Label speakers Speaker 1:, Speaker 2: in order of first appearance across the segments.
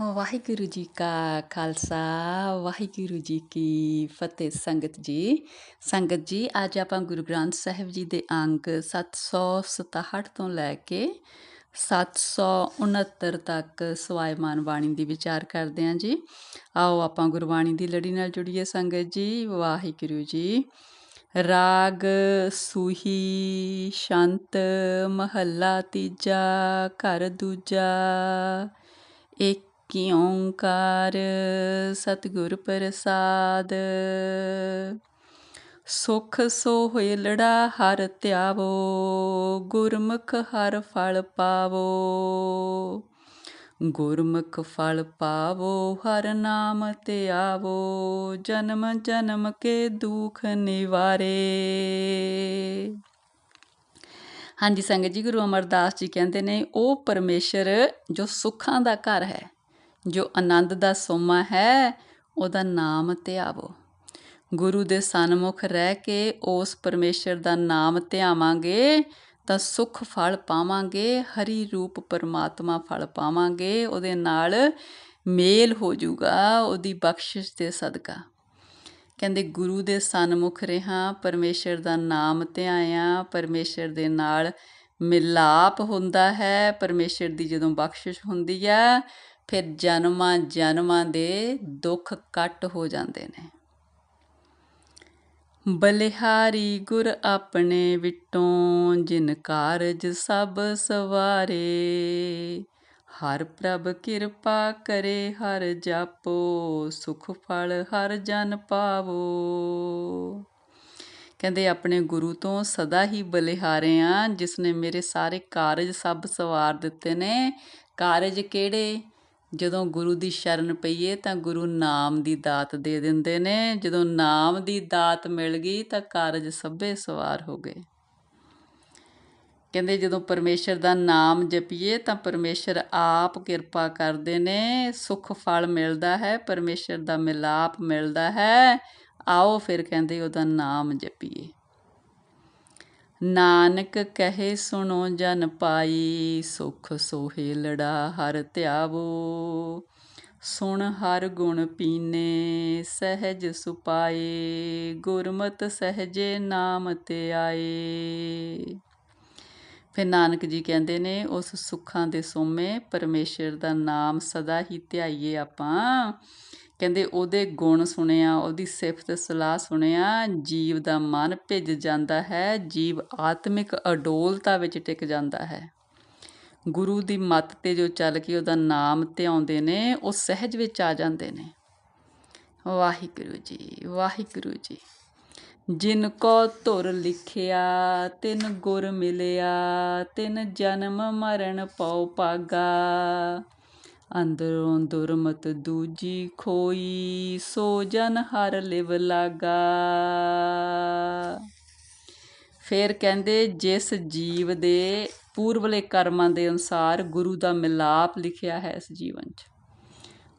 Speaker 1: ਵਾਹਿਗੁਰੂ ਜੀ ਕਾ ਖਾਲਸਾ, ਵਾਹਿਗੁਰੂ ਜੀ ਕੀ ਫਤਿਹ। ਸੰਗਤ ਜੀ ਸੰਗਤ ਜੀ, ਅੱਜ ਆਪਾਂ ਗੁਰੂ ਗ੍ਰੰਥ ਸਾਹਿਬ ਜੀ ਦੇ ਅੰਕ 767 ਤੋਂ ਲੈ ਕੇ 769 ਤੱਕ ਸਵਾਇਮਾਨ ਬਾਣੀ ਦੀ ਵਿਚਾਰ ਕਰਦੇ ਹਾਂ ਜੀ। ਆਓ ਆਪਾਂ ਗੁਰਬਾਣੀ ਦੀ ਲੜੀ ਨਾਲ ਜੁੜੀਏ ਸੰਗਤ ਜੀ। ਵਾਹਿਗੁਰੂ ਜੀ, ਰਾਗ ਸੂਹੀ, ਸ਼ੰਤ, ਮਹੱਲਾ ਤੀਜਾ, ਘਰ ਦੂਜਾ ਇੱਕ ਕੀ ਓੰਕਾਰ ਸਤਿਗੁਰ ਪ੍ਰਸਾਦ। ਸੁਖ ਸੋ ਹੋਏ ਲੜਾ ਹਰ ਧਿਆਵੋ, ਗੁਰਮੁਖ ਹਰ ਫਲ ਪਾਵੋ। ਗੁਰਮੁਖ ਫਲ ਪਾਵੋ, ਹਰ ਨਾਮ ਤੇ ਆਵੋ, ਜਨਮ ਜਨਮ ਕੇ ਦੁਖ ਨਿਵਾਰੇ। ਹਾਂਜੀ ਸੰਗਤ ਜੀ, ਗੁਰੂ ਅਮਰਦਾਸ ਜੀ ਕਹਿੰਦੇ ਨੇ, ਉਹ ਪਰਮੇਸ਼ਰ ਜੋ ਸੁੱਖਾਂ ਦਾ ਘਰ ਹੈ ਜੋ ਆਨੰਦ ਦਾ ਸੋਮਾ ਹੈ, ਉਹਦਾ ਨਾਮ ਧਿਆਵੋ। ਗੁਰੂ ਦੇ ਸਨਮੁਖ ਰਹਿ ਕੇ ਉਸ ਪਰਮੇਸ਼ਰ ਦਾ ਨਾਮ ਧਿਆਵਾਂਗੇ, ਤਾਂ ਸੁਖ ਫਲ ਪਾਵਾਂਗੇ, ਹਰੀ ਰੂਪ ਪਰਮਾਤਮਾ ਫਲ ਪਾਵਾਂਗੇ, ਉਹਦੇ ਨਾਲ ਮੇਲ ਹੋ ਜਾਊਗਾ ਉਹਦੀ ਬਖਸ਼ਿਸ਼ ਦੇ ਸਦਕਾ। ਕਹਿੰਦੇ, ਗੁਰੂ ਦੇ ਸਨਮੁਖ ਰਹਾ, ਪਰਮੇਸ਼ਰ ਦਾ ਨਾਮ ਧਿਆਇਆ, ਪਰਮੇਸ਼ਰ ਦੇ ਨਾਲ ਮਿਲਾਪ ਹੁੰਦਾ ਹੈ, ਪਰਮੇਸ਼ਰ ਦੀ ਜਦੋਂ ਬਖਸ਼ਿਸ਼ ਹੁੰਦੀ ਹੈ ਫਿਰ ਜਨਮਾਂ ਜਨਮਾਂ ਦੇ ਦੁੱਖ ਕੱਟ ਹੋ ਜਾਂਦੇ ਨੇ। ਬਲਿਹਾਰੀ ਗੁਰ ਆਪਣੇ ਵਿਟੋਂ ਜਿਨ ਕਾਰਜ ਸਭ ਸਵਾਰੇ, ਹਰ ਪ੍ਰਭ ਕਿਰਪਾ ਕਰੇ, ਹਰ ਜਾਪੋ, ਸੁਖ ਫਲ ਹਰ ਜਨ ਪਾਵੋ। ਕਹਿੰਦੇ ਆਪਣੇ ਗੁਰੂ ਤੋਂ ਸਦਾ ਹੀ ਬਲਿਹਾਰੇ ਆ ਜਿਸ ਨੇ ਮੇਰੇ ਸਾਰੇ ਕਾਰਜ ਸਭ ਸਵਾਰ ਦਿੱਤੇ ਨੇ। ਕਾਰਜ ਕਿਹੜੇ? ਜਦੋਂ ਗੁਰੂ ਦੀ ਸ਼ਰਨ ਪਈਏ ਤਾਂ ਗੁਰੂ ਨਾਮ ਦੀ ਦਾਤ ਦੇ ਦਿੰਦੇ ਨੇ। ਜਦੋਂ ਨਾਮ ਦੀ ਦਾਤ ਮਿਲ ਗਈ ਤਾਂ ਕਾਰਜ ਸਭੇ ਸਵਾਰ ਹੋ ਗਏ। ਕਹਿੰਦੇ ਜਦੋਂ ਪਰਮੇਸ਼ਰ ਦਾ ਨਾਮ ਜਪੀਏ ਤਾਂ ਪਰਮੇਸ਼ਰ ਆਪ ਕਿਰਪਾ ਕਰਦੇ ਨੇ। ਸੁਖ ਫਲ ਮਿਲਦਾ ਹੈ, ਪਰਮੇਸ਼ਰ ਦਾ ਮਿਲਾਪ ਮਿਲਦਾ ਹੈ। ਆਓ ਫਿਰ ਕਹਿੰਦੇ ਉਹਦਾ ਨਾਮ ਜਪੀਏ। ਨਾਨਕ ਕਹੇ ਸੁਣੋ ਜਨ ਪਾਈ, ਸੁਖ ਸੋਹੇ ਲੜਾ ਹਰ ਧਿਆਵੋ। ਸੁਣ ਹਰ ਗੁਣ ਪੀਨੇ, ਸਹਿਜ ਸੁਪਾਏ, ਗੁਰਮਤ ਸਹਜੇ ਨਾਮ ਤੇ ਆਏ। ਫਿਰ ਨਾਨਕ ਜੀ ਕਹਿੰਦੇ ਨੇ, ਉਸ ਸੁੱਖਾਂ ਦੇ ਸੋਮੇ ਪਰਮੇਸ਼ਰ ਦਾ ਨਾਮ ਸਦਾ ਹੀ ਧਿਆਈਏ ਆਪਾਂ। ਕਹਿੰਦੇ ਉਹਦੇ ਗੁਣ ਸੁਣਿਆ, ਉਹਦੀ ਸਿਫਤ ਸਲਾਹ ਸੁਣਿਆ, ਜੀਵ ਦਾ ਮਨ ਭਿੱਜ ਜਾਂਦਾ ਹੈ, ਜੀਵ ਆਤਮਿਕ ਅਡੋਲਤਾ ਵਿੱਚ ਟਿਕ ਜਾਂਦਾ ਹੈ। ਗੁਰੂ ਦੀ ਮੱਤ ਤੇ ਜੋ ਚੱਲ ਕੇ ਉਹਦਾ ਨਾਮ ਧਿਆਉਂਦੇ ਨੇ, ਉਹ ਸਹਿਜ ਵਿੱਚ ਆ ਜਾਂਦੇ ਨੇ। ਵਾਹਿਗੁਰੂ ਜੀ ਵਾਹਿਗੁਰੂ ਜੀ। ਜਿਨ ਕੋ ਧੁਰ ਲਿਖਿਆ, ਤਿਨ ਗੁਰ ਮਿਲਿਆ, ਤਿਨ ਜਨਮ ਮਰਨ ਪਉ ਪਾਗਾ ਅੰਦਰੋਂ ਦੁਰਮਤ ਦੂਜੀ ਖੋਈ, ਸੋ ਜਨ ਹਰ ਲਿਵ ਲਾਗਾ। ਫਿਰ ਕਹਿੰਦੇ, ਜਿਸ ਜੀਵ ਦੇ ਪੂਰਵਲੇ ਕਰਮਾਂ ਦੇ ਅਨੁਸਾਰ ਗੁਰੂ ਦਾ ਮਿਲਾਪ ਲਿਖਿਆ ਹੈ ਇਸ ਜੀਵਨ 'ਚ।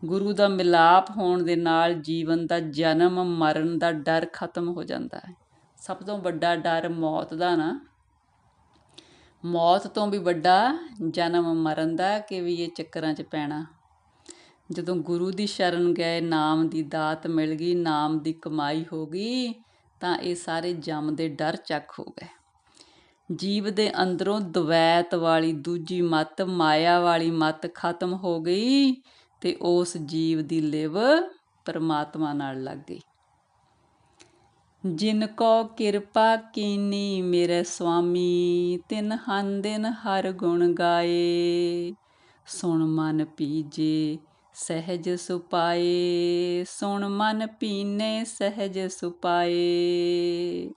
Speaker 1: ਗੁਰੂ ਦਾ ਮਿਲਾਪ ਹੋਣ ਦੇ ਨਾਲ ਜੀਵਨ ਦਾ ਜਨਮ, ਮਰਨ ਦਾ ਡਰ ਖਤਮ ਹੋ ਜਾਂਦਾ ਹੈ। ਸਭ ਤੋਂ ਵੱਡਾ ਡਰ ਮੌਤ ਦਾ ਨਾ ਮੌਤ ਤੋਂ ਵੀ ਵੱਡਾ ਜਨਮ ਮਰਨ ਦਾ ਕਿ ਵੀ ਇਹ ਚੱਕਰਾਂ 'ਚ ਪੈਣਾ। ਜਦੋਂ ਗੁਰੂ ਦੀ ਸ਼ਰਨ ਗਏ, ਨਾਮ ਦੀ ਦਾਤ ਮਿਲ ਗਈ, ਨਾਮ ਦੀ ਕਮਾਈ ਹੋ ਗਈ, ਤਾਂ ਇਹ ਸਾਰੇ ਜਮ ਦੇ ਡਰ ਚੱਕ ਹੋ ਗਏ। ਜੀਵ ਦੇ ਅੰਦਰੋਂ ਦਵੈਤ ਵਾਲੀ ਦੂਜੀ ਮਤ, ਮਾਇਆ ਵਾਲੀ ਮਤ ਖਤਮ ਹੋ ਗਈ ਤੇ ਉਸ ਜੀਵ ਦੀ ਲਿਵ ਪਰਮਾਤਮਾ ਨਾਲ ਲੱਗ ਗਈ। ਜਿਨ ਕੋ ਕਿਰਪਾ ਕੀਨੀ ਮੇਰੇ ਸੁਆਮੀ, ਤਿਨ ਹਨ ਦਿਨ ਹਰ ਗੁਣ ਗਾਏ। ਸੁਣ ਮਨ ਪੀਜੇ, ਸਹਿਜ ਸੁਪਾਏ। ਸੁਣ ਮਨ ਪੀਨੇ, ਸਹਿਜ ਸੁਪਾਏ।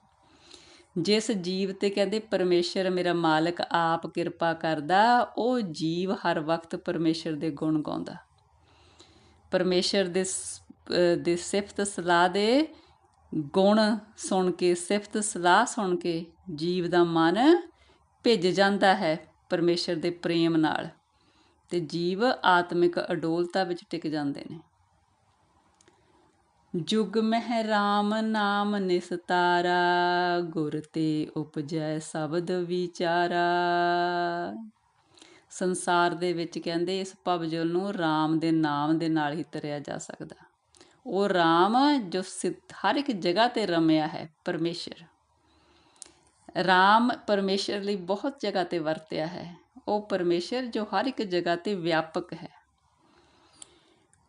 Speaker 1: ਜਿਸ ਜੀਵ ਤੇ ਕਹਿੰਦੇ ਪਰਮੇਸ਼ਰ ਮੇਰਾ ਮਾਲਕ ਆਪ ਕਿਰਪਾ ਕਰਦਾ, ਉਹ ਜੀਵ ਹਰ ਵਕਤ ਪਰਮੇਸ਼ਰ ਦੇ ਗੁਣ ਗਾਉਂਦਾ। ਪਰਮੇਸ਼ਰ ਦੇ ਦੇ ਸਿਫਤ ਸਲਾਹ ਦੇ ਗੁਣ ਸੁਣ ਕੇ, ਸਿਫਤ ਸਲਾਹ ਸੁਣ ਕੇ ਜੀਵ ਦਾ ਮਨ ਭਿੱਜ ਜਾਂਦਾ ਹੈ ਪਰਮੇਸ਼ਰ ਦੇ ਪ੍ਰੇਮ ਨਾਲ ਤੇ ਜੀਵ ਆਤਮਿਕ ਅਡੋਲਤਾ ਵਿੱਚ ਟਿਕ ਜਾਂਦੇ ਨੇ। ਜੁਗ ਮਹਿ ਰਾਮ ਨਾਮ ਨਿਸਤਾਰਾ, ਗੁਰ ਤੇ ਉਪਜੈ ਸ਼ਬਦ ਵਿਚਾਰਾ। ਸੰਸਾਰ ਦੇ ਵਿੱਚ ਕਹਿੰਦੇ ਇਸ ਭਵਜਲ ਨੂੰ RAM ਦੇ ਨਾਮ ਦੇ ਨਾਲ ਹੀ ਤਰਿਆ ਜਾ ਸਕਦਾ। ਉਹ RAM ਜੋ ਸਿ- ਹਰ ਇੱਕ ਜਗ੍ਹਾ ਤੇ ਰਮਿਆ ਹੈ, ਪਰਮੇਸ਼ਰ। RAM ਪਰਮੇਸ਼ਰ ਲਈ ਬਹੁਤ ਜਗ੍ਹਾ ਤੇ ਵਰਤਿਆ ਹੈ। ਉਹ ਪਰਮੇਸ਼ਰ ਜੋ ਹਰ ਇੱਕ ਜਗ੍ਹਾ ਤੇ ਵਿਆਪਕ ਹੈ।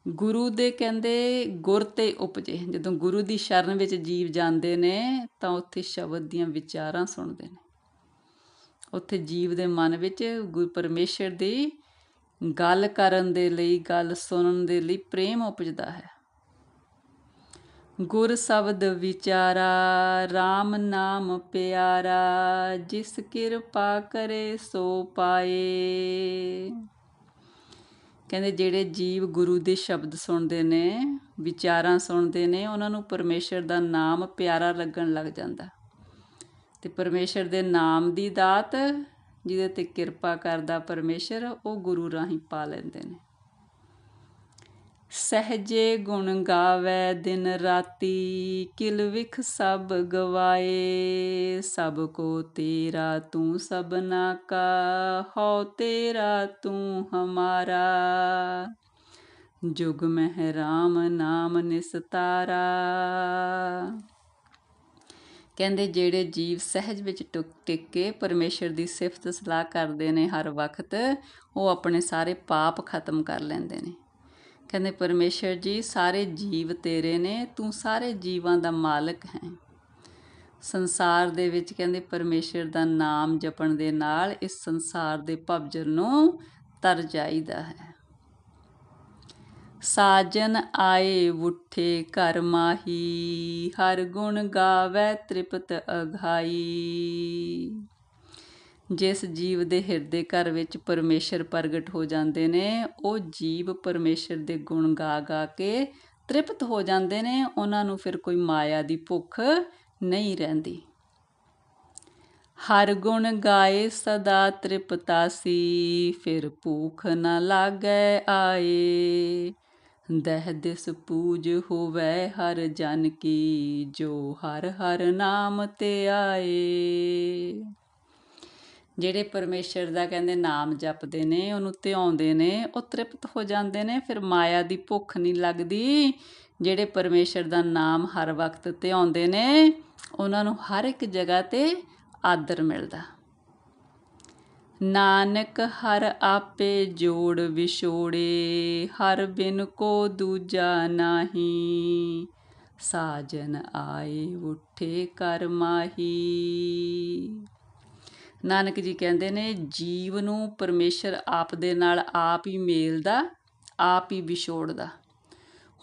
Speaker 1: ਗੁਰੂ ਦੇ ਕਹਿੰਦੇ, ਗੁਰ ਤੇ ਉਪਜੇ। ਜਦੋਂ ਗੁਰੂ ਦੀ ਸ਼ਰਨ ਵਿੱਚ ਜੀਵ ਜਾਂਦੇ ਨੇ, ਤਾਂ ਉੱਥੇ ਸ਼ਬਦ ਦੀਆਂ ਵਿਚਾਰਾਂ ਸੁਣਦੇ ਨੇ। ਉੱਥੇ ਜੀਵ ਦੇ ਮਨ ਵਿੱਚ ਗੁਰ ਪਰਮੇਸ਼ਰ ਦੀ ਗੱਲ ਕਰਨ ਦੇ ਲਈ, ਗੱਲ ਸੁਣਨ ਦੇ ਲਈ ਪ੍ਰੇਮ ਉਪਜਦਾ ਹੈ। ਗੁਰ ਸ਼ਬਦ ਵਿਚਾਰਾ RAM ਨਾਮ ਪਿਆਰਾ, ਜਿਸ ਕਿਰਪਾ ਕਰੇ ਸੋ ਪਾਏ। ਕਹਿੰਦੇ ਜਿਹੜੇ ਜੀਵ ਗੁਰੂ ਦੇ ਸ਼ਬਦ ਸੁਣਦੇ ਨੇ, ਵਿਚਾਰਾਂ ਸੁਣਦੇ ਨੇ, ਉਹਨਾਂ ਨੂੰ ਪਰਮੇਸ਼ਰ ਦਾ ਨਾਮ ਪਿਆਰਾ ਲੱਗਣ ਲੱਗ ਜਾਂਦਾ। ਤੇ ਪਰਮੇਸ਼ਰ ਦੇ ਨਾਮ ਦੀ ਦਾਤ, ਜਿਹਦੇ ਤੇ ਕਿਰਪਾ ਕਰਦਾ ਪਰਮੇਸ਼ਰ, ਉਹ ਗੁਰੂ ਰਾਹੀਂ ਪਾ ਲੈਂਦੇ ਨੇ। ਸਹਜੇ ਗੁਣ ਗਾਵੇ ਦਿਨ ਰਾਤੀ, ਕਿਲ ਵਿਖ ਸਭ ਗਵਾਏ। ਸਭ ਕੋ ਤੇਰਾ ਤੂੰ ਸਭਨਾ ਕਾ ਹੋ ਤੇਰਾ ਤੂੰ ਹਮਾਰਾ। ਜੁਗ ਮਹਿ ਰਾਮ ਨਾਮ ਨਿਸਤਾਰਾ ਕਹਿੰਦੇ ਜਿਹੜੇ ਜੀਵ ਸਹਿਜ ਵਿੱਚ ਟੁਕ ਟਿਕ ਕੇ ਪਰਮੇਸ਼ਰ ਦੀ ਸਿਫਤ ਸਲਾਹ ਕਰਦੇ ਨੇ ਹਰ ਵਕਤ, ਉਹ ਆਪਣੇ ਸਾਰੇ ਪਾਪ ਖਤਮ ਕਰ ਲੈਂਦੇ ਨੇ। ਕਹਿੰਦੇ ਪਰਮੇਸ਼ਰ ਜੀ, ਸਾਰੇ ਜੀਵ ਤੇਰੇ ਨੇ, ਤੂੰ ਸਾਰੇ ਜੀਵਾਂ ਦਾ ਮਾਲਕ ਹੈ। ਸੰਸਾਰ ਦੇ ਵਿੱਚ ਕਹਿੰਦੇ ਪਰਮੇਸ਼ਰ ਦਾ ਨਾਮ ਜਪਣ ਦੇ ਨਾਲ ਇਸ ਸੰਸਾਰ ਦੇ ਭਵਜਲ ਨੂੰ ਤਰ ਜਾਈਦਾ ਹੈ। ਸਾਜਨ ਆਏ, ਉਠੇ ਘਰ ਮਾਹੀ, ਹਰ ਗੁਣ ਗਾਵੇ ਤ੍ਰਿਪਤ ਅਘਾਈ ਜਿਸ ਜੀਵ ਦੇ ਹਿਰਦੇ ਘਰ ਵਿੱਚ ਪਰਮੇਸ਼ਰ ਪ੍ਰਗਟ ਹੋ ਜਾਂਦੇ ਨੇ, ਉਹ ਜੀਵ ਪਰਮੇਸ਼ਰ ਦੇ ਗੁਣ ਗਾ ਗਾ ਕੇ ਤ੍ਰਿਪਤ ਹੋ ਜਾਂਦੇ ਨੇ। ਉਹਨਾਂ ਨੂੰ ਫਿਰ ਕੋਈ ਮਾਇਆ ਦੀ ਭੁੱਖ ਨਹੀਂ ਰਹਿੰਦੀ। ਹਰ ਗੁਣ ਗਾਏ ਸਦਾ ਤ੍ਰਿਪਤਾਸੀ ਫਿਰ ਭੂਖ ਨਾ ਲਾਗੈ ਆਏ। ਦਹ ਦਿਸ ਪੂਜ ਹੋਵੇ ਹਰ ਜਨ ਕੀ, ਜੋ ਹਰ ਹਰ ਨਾਮ ਤੇ ਆਏ। ਜਿਹੜੇ ਪਰਮੇਸ਼ਰ ਦਾ ਕਹਿੰਦੇ ਨਾਮ ਜਪਦੇ ਨੇ, ਉਹਨੂੰ ਧਿਆਉਂਦੇ ਨੇ, ਉਹ ਤ੍ਰਿਪਤ ਹੋ ਜਾਂਦੇ ਨੇ, ਫਿਰ ਮਾਇਆ ਦੀ ਭੁੱਖ ਨਹੀਂ ਲੱਗਦੀ। ਜਿਹੜੇ ਪਰਮੇਸ਼ਰ ਦਾ ਨਾਮ ਹਰ ਵਕਤ ਧਿਆਉਂਦੇ ਨੇ, ਉਹਨਾਂ ਨੂੰ ਹਰ ਇੱਕ ਜਗ੍ਹਾ ਤੇ ਆਦਰ ਮਿਲਦਾ। ਨਾਨਕ ਹਰ ਆਪੇ ਜੋੜ ਵਿਛੋੜੇ, ਹਰ ਬਿਨ ਕੋ ਦੂਜਾ ਨਾਹੀ। ਸਾਜਨ ਆਏ, ਉਠੇ ਕਰ ਮਾਹੀ। ਨਾਨਕ ਜੀ ਕਹਿੰਦੇ ਨੇ, ਜੀਵ ਨੂੰ ਪਰਮੇਸ਼ਰ ਆਪ ਦੇ ਨਾਲ ਆਪ ਹੀ ਮੇਲਦਾ, ਆਪ ਹੀ ਵਿਛੋੜਦਾ।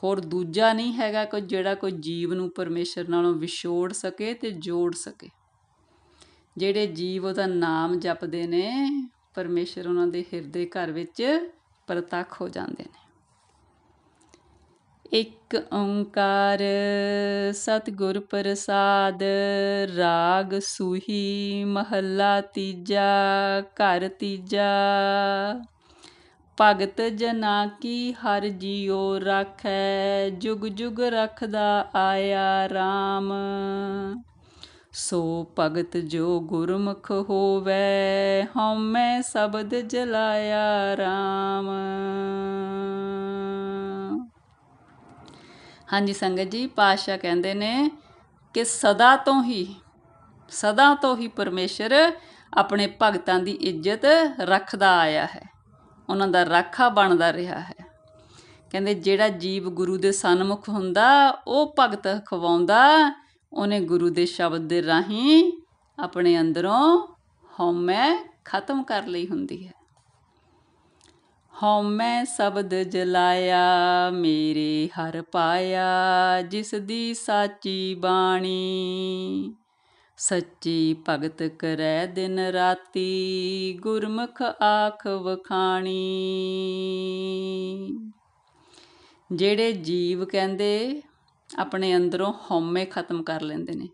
Speaker 1: ਹੋਰ ਦੂਜਾ ਨਹੀਂ ਹੈਗਾ ਕੋਈ ਜਿਹੜਾ ਕੋਈ ਜੀਵ ਨੂੰ ਪਰਮੇਸ਼ਰ ਨਾਲੋਂ ਵਿਛੋੜ ਸਕੇ ਤੇ ਜੋੜ ਸਕੇ। ਜਿਹੜੇ ਜੀਵ ਉਹਦਾ ਨਾਮ ਜਪਦੇ ਨੇ, ਪਰਮੇਸ਼ਰ ਉਹਨਾਂ ਦੇ ਹਿਰਦੇ ਘਰ ਵਿੱਚ ਪ੍ਰਤੱਖ ਹੋ ਜਾਂਦੇ ਨੇ। ਇੱਕ ਓੰਕਾਰ ਸਤਿਗੁਰ ਪ੍ਰਸਾਦ, ਰਾਗ ਸੂਹੀ, ਮਹੱਲਾ ਤੀਜਾ, ਘਰ ਤੀਜਾ। ਭਗਤ ਜਨਾ ਕੀ ਹਰ ਜੀਉ ਰਾਖੈ, ਜੁਗ ਜੁਗ ਰਖਦਾ ਆਇਆ RAM ਸੋ ਭਗਤ ਜੋ ਗੁਰਮੁਖ ਹੋਵੇ, ਹਉਮੈ ਸ਼ਬਦ ਜਲਾਇਆ RAM ਹਾਂਜੀ ਸੰਗਤ ਜੀ, ਪਾਤਸ਼ਾਹ ਕਹਿੰਦੇ ਨੇ ਕਿ ਸਦਾ ਤੋਂ ਹੀ, ਸਦਾ ਤੋਂ ਹੀ ਪਰਮੇਸ਼ਰ ਆਪਣੇ ਭਗਤਾਂ ਦੀ ਇੱਜ਼ਤ ਰੱਖਦਾ ਆਇਆ ਹੈ। ਉਹਨਾਂ ਦਾ ਰਾਖਾ ਬਣਦਾ ਰਿਹਾ ਹੈ। ਕਹਿੰਦੇ ਜਿਹੜਾ ਜੀਵ ਗੁਰੂ ਦੇ ਸਨਮੁਖ ਹੁੰਦਾ, ਉਹ ਭਗਤ ਖਵਾਉਂਦਾ, ਉਹਨੇ ਗੁਰੂ ਦੇ ਸ਼ਬਦ ਦੇ ਰਾਹੀਂ ਆਪਣੇ ਅੰਦਰੋਂ ਹਉਮੈ ਖਤਮ ਕਰ ਲਈ ਹੁੰਦੀ ਹੈ। ਹਉਮੈ ਸ਼ਬਦ ਜਲਾਇਆ, ਮੇਰੇ ਹਰ ਪਾਇਆ ਜਿਸ ਦੀ ਸਾਚੀ ਬਾਣੀ। ਸੱਚੀ ਭਗਤ ਕਰੈ ਦਿਨ ਰਾਤੀ, ਗੁਰਮੁਖ ਆਖ ਵਖਾਣੀ। ਜਿਹੜੇ ਜੀਵ ਕਹਿੰਦੇ, ਆਪਣੇ ਅੰਦਰੋਂ ਹਉਮੈ ਖਤਮ ਕਰ ਲੈਂਦੇ ਨੇ।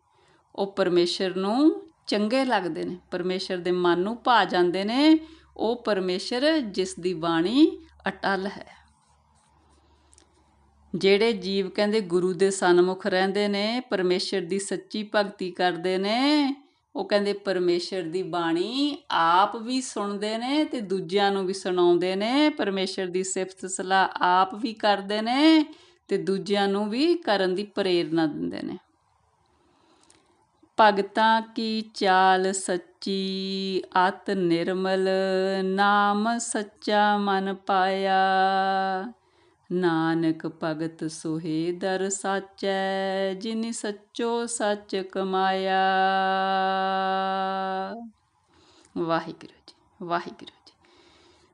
Speaker 1: ਉਹ ਪਰਮੇਸ਼ਰ ਨੂੰ ਚੰਗੇ ਲੱਗਦੇ ਨੇ, ਪਰਮੇਸ਼ਰ ਦੇ ਮਨ ਨੂੰ ਭਾ ਜਾਂਦੇ ਨੇ ਉਹ ਪਰਮੇਸ਼ਰ ਜਿਸ ਦੀ ਬਾਣੀ ਅਟਲ ਹੈ। ਜਿਹੜੇ ਜੀਵ ਕਹਿੰਦੇ ਗੁਰੂ ਦੇ ਸਨਮੁਖ ਰਹਿੰਦੇ ਨੇ, ਪਰਮੇਸ਼ਰ ਦੀ ਸੱਚੀ ਭਗਤੀ ਕਰਦੇ ਨੇ, ਉਹ ਕਹਿੰਦੇ ਪਰਮੇਸ਼ਰ ਦੀ ਬਾਣੀ ਆਪ ਵੀ ਸੁਣਦੇ ਨੇ ਤੇ ਦੂਜਿਆਂ ਨੂੰ ਵੀ ਸੁਣਾਉਂਦੇ ਨੇ। ਪਰਮੇਸ਼ਰ ਦੀ ਸਿਫਤ ਸਲਾਹ ਆਪ ਵੀ ਕਰਦੇ ਨੇ ਤੇ ਦੂਜਿਆਂ ਨੂੰ ਵੀ ਕਰਨ ਦੀ ਪ੍ਰੇਰਣਾ ਦਿੰਦੇ ਨੇ। ਭਗਤਾਂ ਕੀ ਚਾਲ ਸੱਚੀ? ਅਤ ਨਿਰਮਲ ਨਾਮ ਸੱਚਾ ਮਨ ਪਾਇਆ। ਨਾਨਕ ਭਗਤ ਸੁਹੇ ਦਰ ਸਾਚੈ, ਜਿਨਿ ਸੱਚੋ ਸੱਚ ਕਮਾਇਆ। ਵਾਹਿਗੁਰੂ ਜੀ ਵਾਹਿਗੁਰੂ ਜੀ।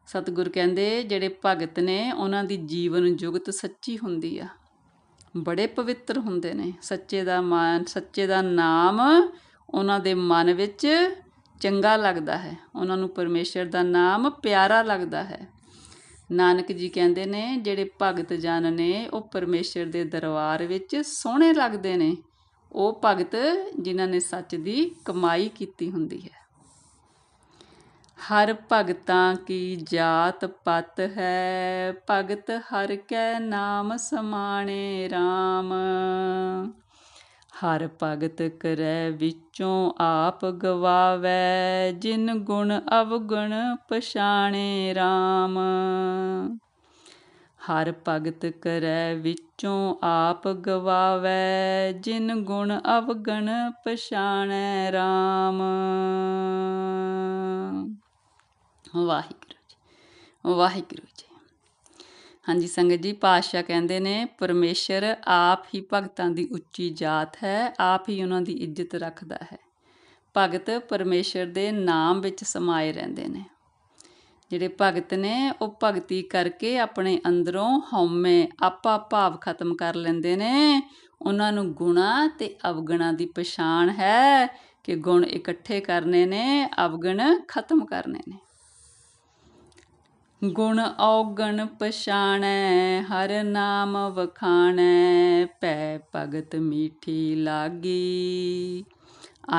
Speaker 1: ਸਤਿਗੁਰ ਕਹਿੰਦੇ, ਜਿਹੜੇ ਭਗਤ ਨੇ, ਉਹਨਾਂ ਦੀ ਜੀਵਨ ਜੁਗਤ ਸੱਚੀ ਹੁੰਦੀ ਆ। ਬੜੇ ਪਵਿੱਤਰ ਹੁੰਦੇ ਨੇ। ਸੱਚੇ ਦਾ ਮਨ, ਸੱਚੇ ਦਾ ਨਾਮ ਉਹਨਾਂ ਦੇ ਮਨ ਵਿੱਚ ਚੰਗਾ ਲੱਗਦਾ ਹੈ। ਉਹਨਾਂ ਨੂੰ ਪਰਮੇਸ਼ਰ ਦਾ ਨਾਮ ਪਿਆਰਾ ਲੱਗਦਾ ਹੈ। ਨਾਨਕ ਜੀ ਕਹਿੰਦੇ ਨੇ, ਜਿਹੜੇ ਭਗਤ ਜਨ ਨੇ, ਉਹ ਪਰਮੇਸ਼ਰ ਦੇ ਦਰਬਾਰ ਵਿੱਚ ਸੋਹਣੇ ਲੱਗਦੇ ਨੇ। ਉਹ ਭਗਤ ਜਿਨ੍ਹਾਂ ਨੇ ਸੱਚ ਦੀ ਕਮਾਈ ਕੀਤੀ ਹੁੰਦੀ ਹੈ। ਹਰ ਭਗਤਾਂ ਕੀ ਜਾਤ ਪਤ ਹੈ? ਭਗਤ ਹਰ ਕੈ ਨਾਮ ਸਮਾਣੇ RAM ਹਰ ਭਗਤ ਕਰੈ ਵਿੱਚੋਂ ਆਪ ਗਵਾਵੈ, ਜਿਨ ਗੁਣ ਅਵਗੁਣ ਪਛਾਣੇ RAM ਹਰ ਭਗਤ ਕਰੈ ਵਿੱਚੋਂ ਆਪ ਗਵਾਵੈ, ਜਿਨ ਗੁਣ ਅਵਗਣ ਪਛਾਣੈ RAM ਵਾਹਿਗੁਰੂ ਜੀ। ਵਾਹਿਗੁਰੂ ਜੀ। ਹਾਂਜੀ, ਸੰਗਤ ਜੀ, ਪਾਤਸ਼ਾਹ ਕਹਿੰਦੇ ਨੇ, ਪਰਮੇਸ਼ਰ ਆਪ ਹੀ ਭਗਤਾਂ ਦੀ ਉੱਚੀ ਜਾਤ ਹੈ, ਆਪ ਹੀ ਉਹਨਾਂ ਦੀ ਇੱਜ਼ਤ ਰੱਖਦਾ ਹੈ। ਭਗਤ ਪਰਮੇਸ਼ਰ ਦੇ ਨਾਮ ਵਿੱਚ ਸਮਾਏ ਰਹਿੰਦੇ ਨੇ। ਜਿਹੜੇ ਭਗਤ ਨੇ, ਉਹ ਭਗਤੀ ਕਰਕੇ ਆਪਣੇ ਅੰਦਰੋਂ ਹਉਮੈ ਆਪਾ ਭਾਵ ਖਤਮ ਕਰ ਲੈਂਦੇ ਨੇ। ਉਹਨਾਂ ਨੂੰ ਗੁਣਾ ਤੇ ਅਵਗਣਾ ਦੀ ਪਛਾਣ ਹੈ ਕਿ ਗੁਣ ਇਕੱਠੇ ਕਰਨੇ ਨੇ, ਅਵਗਣ ਖਤਮ ਕਰਨੇ ਨੇ। ਗੁਣ ਔਗਣ ਪਛਾਣੈ, ਹਰ ਨਾਮ ਵਖਾਣੈ ਪੈ ਭਗਤ ਮੀਠੀ ਲਾਗੀ।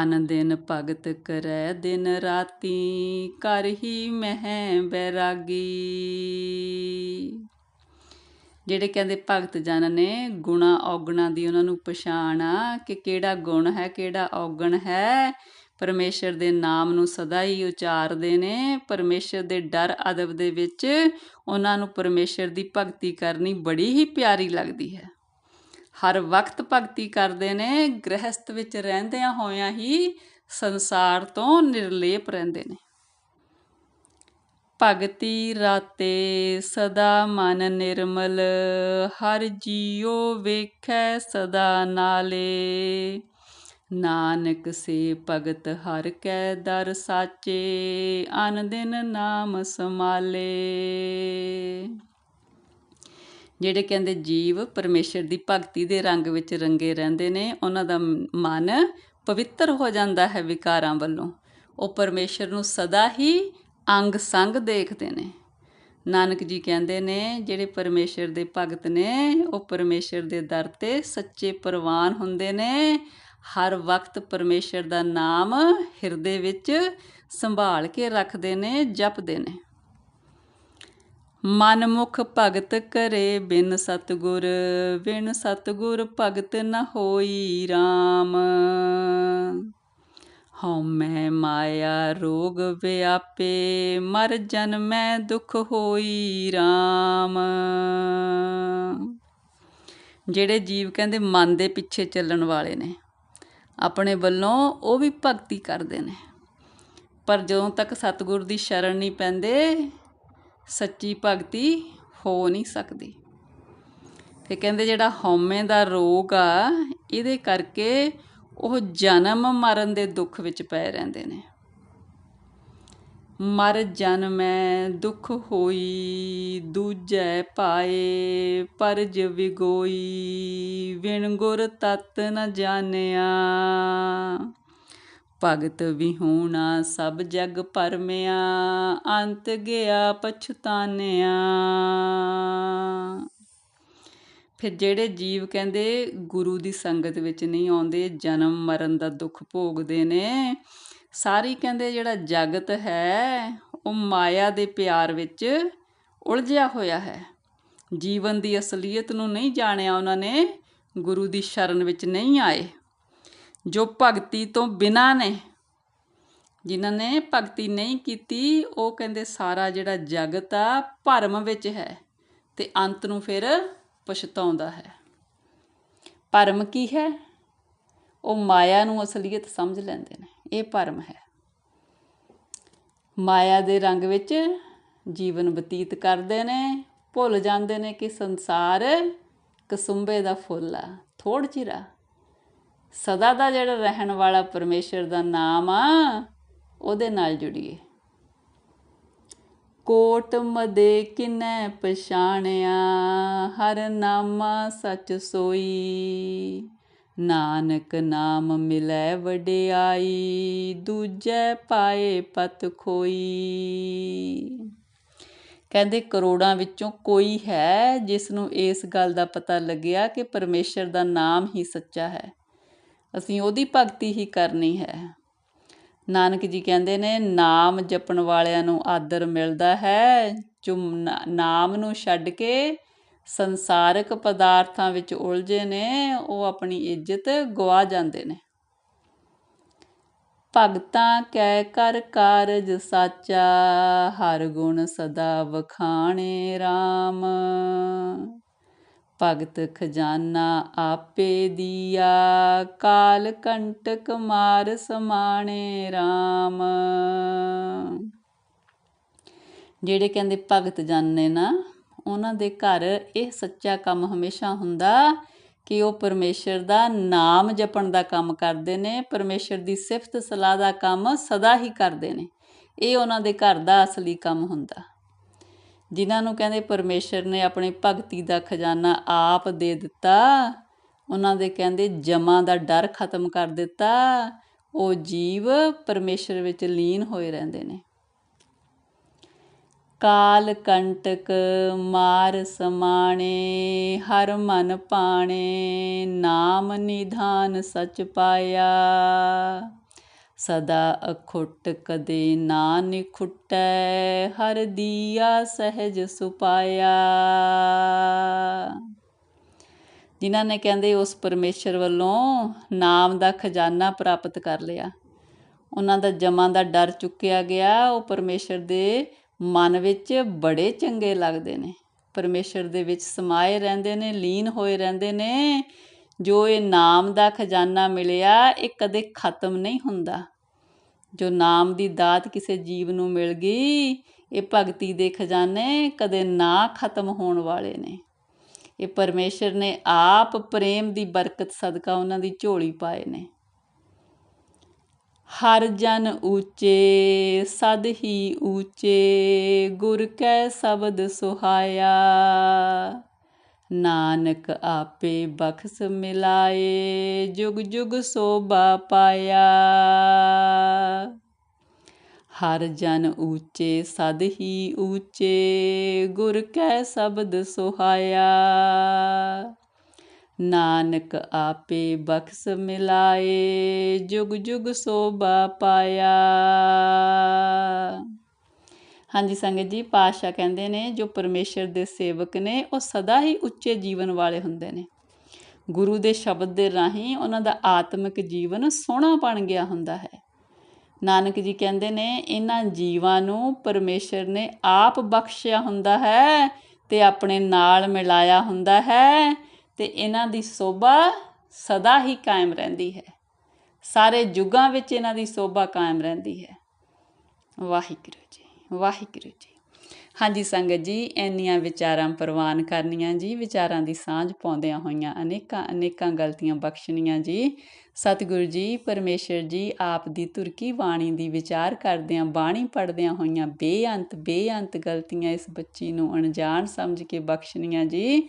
Speaker 1: ਅਨ ਦਿਨ ਭਗਤ ਕਰੈ ਦਿਨ ਰਾਤੀ ਕਰ ਹੀ ਮਹਿ ਬੈਰਾਗੀ ਜਿਹੜੇ ਕਹਿੰਦੇ ਭਗਤ ਜਨ ਨੇ, ਗੁਣਾ ਔਗਣਾ ਦੀ ਉਹਨਾਂ ਨੂੰ ਪਛਾਣ ਆ ਕਿ ਕਿਹੜਾ ਗੁਣ ਹੈ, ਕਿਹੜਾ ਔਗਣ ਹੈ ਪਰਮੇਸ਼ਰ ਦੇ ਨਾਮ ਨੂੰ ਸਦਾ ਹੀ ਉਚਾਰਦੇ ਨੇ। ਪਰਮੇਸ਼ਰ ਦੇ ਡਰ, ਅਦਬ ਦੇ ਵਿੱਚ ਉਹਨਾਂ ਨੂੰ ਪਰਮੇਸ਼ਰ ਦੀ ਭਗਤੀ ਕਰਨੀ ਬੜੀ ਹੀ ਪਿਆਰੀ ਲੱਗਦੀ ਹੈ। ਹਰ ਵਕਤ ਭਗਤੀ ਕਰਦੇ ਨੇ, ਗ੍ਰਹਿਸਥ ਵਿੱਚ ਰਹਿੰਦਿਆਂ ਹੋਇਆਂ ਹੀ ਸੰਸਾਰ ਤੋਂ ਨਿਰਲੇਪ ਰਹਿੰਦੇ ਨੇ। ਭਗਤੀ ਰਾਤੇ ਸਦਾ ਮਨ ਨਿਰਮਲ, ਹਰ ਜੀਉ ਵੇਖੈ ਸਦਾ ਨਾਲੇ। ਨਾਨਕ ਸੇ ਭਗਤ ਹਰ ਕੈ ਦਰ ਸਾਚੇ, ਅਨ ਦਿਨ ਨਾਮ ਸਮਾਲੇ ਜਿਹੜੇ ਕਹਿੰਦੇ ਜੀਵ ਪਰਮੇਸ਼ਰ ਦੀ ਭਗਤੀ ਦੇ ਰੰਗ ਵਿੱਚ ਰੰਗੇ ਰਹਿੰਦੇ ਨੇ, ਉਹਨਾਂ ਦਾ ਮਨ ਪਵਿੱਤਰ ਹੋ ਜਾਂਦਾ ਹੈ ਵਿਕਾਰਾਂ ਵੱਲੋਂ। ਉਹ ਪਰਮੇਸ਼ਰ ਨੂੰ ਸਦਾ ਹੀ ਅੰਗ ਸੰਗ ਦੇਖਦੇ ਨੇ। ਨਾਨਕ ਜੀ ਕਹਿੰਦੇ ਨੇ, ਜਿਹੜੇ ਪਰਮੇਸ਼ਰ ਦੇ ਭਗਤ ਨੇ, ਉਹ ਪਰਮੇਸ਼ਰ ਦੇ ਦਰ ਤੇ ਸੱਚੇ ਪ੍ਰਵਾਨ ਹੁੰਦੇ ਨੇ। ਹਰ ਵਕਤ ਪਰਮੇਸ਼ਰ ਦਾ ਨਾਮ ਹਿਰਦੇ ਵਿੱਚ ਸੰਭਾਲ ਕੇ ਰੱਖਦੇ ਨੇ, ਜਪਦੇ ਨੇ। ਮਨ ਮੁਖ ਭਗਤ ਕਰੇ ਬਿਨ ਸਤਗੁਰ ਬਿਨ ਸਤਗੁਰ ਭਗਤ ਨ ਹੋਈ RAM ਹਉ ਮੈਂ ਮਾਇਆ ਰੋਗ ਵਿਆਪੇ, ਮਰ ਜਨਮੈ ਦੁਖ ਹੋਈ RAM ਜਿਹੜੇ ਜੀਵ ਕਹਿੰਦੇ ਮਨ ਦੇ ਪਿੱਛੇ ਚੱਲਣ ਵਾਲੇ ਨੇ। ਆਪਣੇ ਵੱਲੋਂ ਉਹ ਵੀ ਭਗਤੀ ਕਰਦੇ ਨੇ। ਪਰ ਜਦੋਂ ਤੱਕ ਸਤਿਗੁਰ ਦੀ ਸ਼ਰਨ ਨਹੀਂ ਪੈਂਦੇ, ਸੱਚੀ ਭਗਤੀ ਹੋ ਨਹੀਂ ਸਕਦੀ। ਤੇ ਕਹਿੰਦੇ ਜਿਹੜਾ ਹਉਮੈ ਦਾ ਰੋਗ ਆ, ਇਹਦੇ ਕਰਕੇ ਉਹ ਜਨਮ ਮਰਨ ਦੇ ਦੁੱਖ ਵਿੱਚ ਪਏ ਰਹਿੰਦੇ ਨੇ। ਮਰ ਜਨਮੈ ਦੁਖ ਹੋਈ, ਦੂਜੈ ਪਾਏ ਪਰਜ ਵਿਗੋਈ, ਵਿਣ ਗੁਰ ਤਤ ਨ ਜਾਣਿਆ। ਭਗਤ ਵਿਹੂਣਾ ਸਭ ਜਗ ਪਰਮਿਆ, ਅੰਤ ਗਿਆ ਪਛਤਾਨਿਆ ਫਿਰ ਜਿਹੜੇ ਜੀਵ ਕਹਿੰਦੇ ਗੁਰੂ ਦੀ ਸੰਗਤ ਵਿੱਚ ਨਹੀਂ ਆਉਂਦੇ, ਜਨਮ ਮਰਨ ਦਾ ਦੁੱਖ ਭੋਗਦੇ ਨੇ ਸਾਰੀ ਕਹਿੰਦੇ ਜਿਹੜਾ ਜਗਤ ਹੈ, ਉਹ ਮਾਇਆ ਦੇ ਪਿਆਰ ਵਿੱਚ ਉਲਝਿਆ ਹੋਇਆ ਹੈ। ਜੀਵਨ ਦੀ ਅਸਲੀਅਤ ਨੂੰ ਨਹੀਂ ਜਾਣਿਆ ਉਹਨਾਂ ਨੇ, ਗੁਰੂ ਦੀ ਸ਼ਰਨ ਵਿੱਚ ਨਹੀਂ ਆਏ। ਜੋ ਭਗਤੀ ਤੋਂ ਬਿਨਾਂ ਨੇ, ਜਿਨ੍ਹਾਂ ਨੇ ਭਗਤੀ ਨਹੀਂ ਕੀਤੀ, ਉਹ ਕਹਿੰਦੇ ਸਾਰਾ ਜਿਹੜਾ ਜਗਤ ਆ, ਭਰਮ ਵਿੱਚ ਹੈ ਤੇ ਅੰਤ ਨੂੰ ਫਿਰ ਪਛਤਾਉਂਦਾ ਹੈ। ਭਰਮ ਕੀ ਹੈ? ਉਹ ਮਾਇਆ ਨੂੰ ਅਸਲੀਅਤ ਸਮਝ ਲੈਂਦੇ ਨੇ। ਇਹ ਭਰਮ ਹੈ। ਮਾਇਆ ਦੇ ਰੰਗ ਵਿੱਚ ਜੀਵਨ ਬਤੀਤ ਕਰਦੇ ਨੇ, ਭੁੱਲ ਜਾਂਦੇ ਨੇ ਕਿ ਸੰਸਾਰ ਕਸੁੰਬੇ ਦਾ ਫੁੱਲ ਆ ਥੋੜ ਚਿਰਾ ਸਦਾ ਦਾ ਜਿਹੜਾ ਰਹਿਣ ਵਾਲਾ ਪਰਮੇਸ਼ਰ ਦਾ ਨਾਮ ਆ, ਉਹਦੇ ਨਾਲ ਜੁੜੀਏ। ਕੋਟ ਮਦੇ ਕਿਨੈ ਪਛਾਣਿਆ, ਹਰ ਨਾਮਾ ਸਚ ਸੋਈ। ਨਾਨਕ ਨਾਮ ਮਿਲੈ ਵਡਿਆਈ, ਦੂਜੈ ਪਾਏ ਪਤ ਖੋਈ। ਕਹਿੰਦੇ ਕਰੋੜਾਂ ਵਿੱਚੋਂ ਕੋਈ ਹੈ ਜਿਸ ਨੂੰ ਇਸ ਗੱਲ ਦਾ ਪਤਾ ਲੱਗਿਆ ਕਿ ਪਰਮੇਸ਼ਰ ਦਾ ਨਾਮ ਹੀ ਸੱਚਾ ਹੈ। ਅਸੀਂ ਉਹਦੀ ਭਗਤੀ ਹੀ ਕਰਨੀ ਹੈ। ਨਾਨਕ ਜੀ ਕਹਿੰਦੇ ਨੇ, ਨਾਮ ਜਪਣ ਵਾਲਿਆਂ ਨੂੰ ਆਦਰ ਮਿਲਦਾ ਹੈ। ਜੋ ਨਾਮ ਨੂੰ ਛੱਡ ਕੇ ਸੰਸਾਰਿਕ ਪਦਾਰਥਾਂ ਵਿੱਚ ਉਲਝੇ ਨੇ, ਉਹ ਆਪਣੀ ਇੱਜ਼ਤ ਗਵਾ ਜਾਂਦੇ ਨੇ। ਭਗਤਾਂ ਕਹਿ ਕਰ ਕਾਰਜ ਸਾਚਾ, ਹਰ ਗੁਣ ਸਦਾ ਵਖਾਣੇ RAM ਭਗਤ ਖਜ਼ਾਨਾ ਆਪੇ ਦੀਆ, ਕਾਲ ਕੰਟਕ ਮਾਰ ਸਮਾਣੇ RAM ਜਿਹੜੇ ਕਹਿੰਦੇ ਭਗਤ ਜਾਣੇ ਨਾ ਉਹਨਾਂ ਦੇ ਘਰ ਇਹ ਸੱਚਾ ਕੰਮ ਹਮੇਸ਼ਾ ਹੁੰਦਾ ਕਿ ਉਹ ਪਰਮੇਸ਼ਰ ਦਾ ਨਾਮ ਜਪਣ ਦਾ ਕੰਮ ਕਰਦੇ ਨੇ, ਪਰਮੇਸ਼ਰ ਦੀ ਸਿਫਤ ਸਲਾਹ ਦਾ ਕੰਮ ਸਦਾ ਹੀ ਕਰਦੇ ਨੇ। ਇਹ ਉਹਨਾਂ ਦੇ ਘਰ ਦਾ ਅਸਲੀ ਕੰਮ ਹੁੰਦਾ। ਜਿਨ੍ਹਾਂ ਨੂੰ ਕਹਿੰਦੇ ਪਰਮੇਸ਼ਰ ਨੇ ਆਪਣੇ ਭਗਤੀ ਦਾ ਖਜ਼ਾਨਾ ਆਪ ਦੇ ਦਿੱਤਾ, ਉਹਨਾਂ ਦੇ ਕਹਿੰਦੇ ਜਮਾਂ ਦਾ ਡਰ ਖਤਮ ਕਰ ਦਿੱਤਾ, ਉਹ ਜੀਵ ਪਰਮੇਸ਼ਰ ਵਿੱਚ ਲੀਨ ਹੋਏ ਰਹਿੰਦੇ ਨੇ। ਕਾਲ ਕੰਟਕ ਮਾਰ ਸਮਾਣੇ, ਹਰ ਮਨ ਪਾਣੇ, ਨਾਮ ਨਿਧਾਨ ਸਚ ਪਾਇਆ। ਸਦਾ ਅਖੁੱਟ ਕਦੇ ਨਾ ਨਿਖੁੱਟੈ ਹਰ ਦੀਆ ਸਹਿਜ ਸੁਪਾਇਆ। ਜਿਨ੍ਹਾਂ ਨੇ ਕਹਿੰਦੇ ਉਸ ਪਰਮੇਸ਼ਰ ਵੱਲੋਂ ਨਾਮ ਦਾ ਖਜ਼ਾਨਾ ਪ੍ਰਾਪਤ ਕਰ ਲਿਆ, ਉਹਨਾਂ ਦਾ ਜਮਾਂ ਦਾ ਡਰ ਚੁੱਕਿਆ ਗਿਆ, ਉਹ ਪਰਮੇਸ਼ਰ ਦੇ ਮਨ ਵਿੱਚ ਬੜੇ ਚੰਗੇ ਲੱਗਦੇ ਨੇ। ਪਰਮੇਸ਼ਰ ਦੇ ਵਿੱਚ ਸਮਾਏ ਰਹਿੰਦੇ ਨੇ, ਲੀਨ ਹੋਏ ਰਹਿੰਦੇ ਨੇ। ਜੋ ਇਹ ਨਾਮ ਦਾ ਖਜ਼ਾਨਾ ਮਿਲਿਆ, ਇਹ ਕਦੇ ਖਤਮ ਨਹੀਂ ਹੁੰਦਾ। ਜੋ ਨਾਮ ਦੀ ਦਾਤ ਕਿਸੇ ਜੀਵ ਨੂੰ ਮਿਲ ਗਈ, ਇਹ ਭਗਤੀ ਦੇ ਖਜ਼ਾਨੇ ਕਦੇ ਨਾ ਖਤਮ ਹੋਣ ਵਾਲੇ ਨੇ। ਇਹ ਪਰਮੇਸ਼ਰ ਨੇ ਆਪ ਪ੍ਰੇਮ ਦੀ ਬਰਕਤ ਸਦਕਾ ਉਹਨਾਂ ਦੀ ਝੋਲੀ ਪਾਏ ਨੇ। ਹਰ ਜਨ ਉੱਚੇ, ਸਦ ਹੀ ਉੱਚੇ, ਗੁਰ ਕੈ ਸ਼ਬਦ ਸੁਹਾਇਆ। ਨਾਨਕ ਆਪੇ ਬਖਸ ਮਿਲਾਏ, ਜੁਗ ਜੁਗ ਸੋਭਾ ਪਾਇਆ। ਹਰ ਜਨ ਉੱਚੇ, ਸਦ ਹੀ ਉੱਚੇ, ਗੁਰ ਕੈ ਸ਼ਬਦ ਸੁਹਾਇਆ। ਨਾਨਕ ਆਪੇ ਬਖਸ ਮਿਲਾਏ, ਜੁਗ ਜੁਗ ਸੋਭਾ ਪਾਇਆ। ਹਾਂਜੀ ਸੰਗਤ ਜੀ ਪਾਸ਼ਾ ਕਹਿੰਦੇ ਨੇ, ਜੋ ਪਰਮੇਸ਼ਰ ਦੇ ਸੇਵਕ ਨੇ, ਉਹ ਸਦਾ ਹੀ ਉੱਚੇ ਜੀਵਨ ਵਾਲੇ ਹੁੰਦੇ ਨੇ। ਗੁਰੂ ਦੇ ਸ਼ਬਦ ਦੇ ਰਾਹੀਂ ਉਹਨਾਂ ਦਾ ਆਤਮਿਕ ਜੀਵਨ ਸੋਹਣਾ ਬਣ ਗਿਆ ਹੁੰਦਾ ਹੈ। ਨਾਨਕ ਜੀ ਕਹਿੰਦੇ ਨੇ, ਇਹਨਾਂ ਜੀਵਾਂ ਨੂੰ ਪਰਮੇਸ਼ਰ ਨੇ ਆਪ ਬਖਸ਼ਿਆ ਹੁੰਦਾ ਹੈ ਤੇ ਆਪਣੇ ਨਾਲ ਮਿਲਾਇਆ ਹੁੰਦਾ ਹੈ। ਤੇ ਇਹਨਾਂ ਦੀ ਸੋਭਾ ਸਦਾ ਹੀ ਕਾਇਮ ਰਹਿੰਦੀ ਹੈ। ਸਾਰੇ ਯੁੱਗਾਂ ਵਿੱਚ ਇਹਨਾਂ ਦੀ ਸੋਭਾ ਕਾਇਮ ਰਹਿੰਦੀ ਹੈ। ਵਾਹਿਗੁਰੂ ਜੀ ਵਾਹਿਗੁਰੂ ਜੀ। ਹਾਂਜੀ ਸੰਗਤ ਜੀ, ਇੰਨੀਆਂ ਵਿਚਾਰਾਂ ਪ੍ਰਵਾਨ ਕਰਨੀਆਂ ਜੀ, ਵਿਚਾਰਾਂ ਦੀ ਸਾਂਝ ਪਾਉਂਦਿਆਂ ਹੋਈਆਂ ਅਨੇਕਾਂ ਅਨੇਕਾਂ ਗਲਤੀਆਂ ਬਖਸ਼ਣੀਆਂ ਜੀ। ਸਤਿਗੁਰੂ ਜੀ, ਪਰਮੇਸ਼ਰ ਜੀ, ਆਪ ਦੀ ਤੁਰਕੀ ਬਾਣੀ ਦੀ ਵਿਚਾਰ ਕਰਦਿਆਂ, ਬਾਣੀ ਪੜਦਿਆਂ ਹੋਈਆਂ ਬੇਅੰਤ ਬੇਅੰਤ ਗਲਤੀਆਂ ਇਸ ਬੱਚੀ ਨੂੰ ਅਣਜਾਣ ਸਮਝ ਕੇ ਬਖਸ਼ਣੀਆਂ ਜੀ।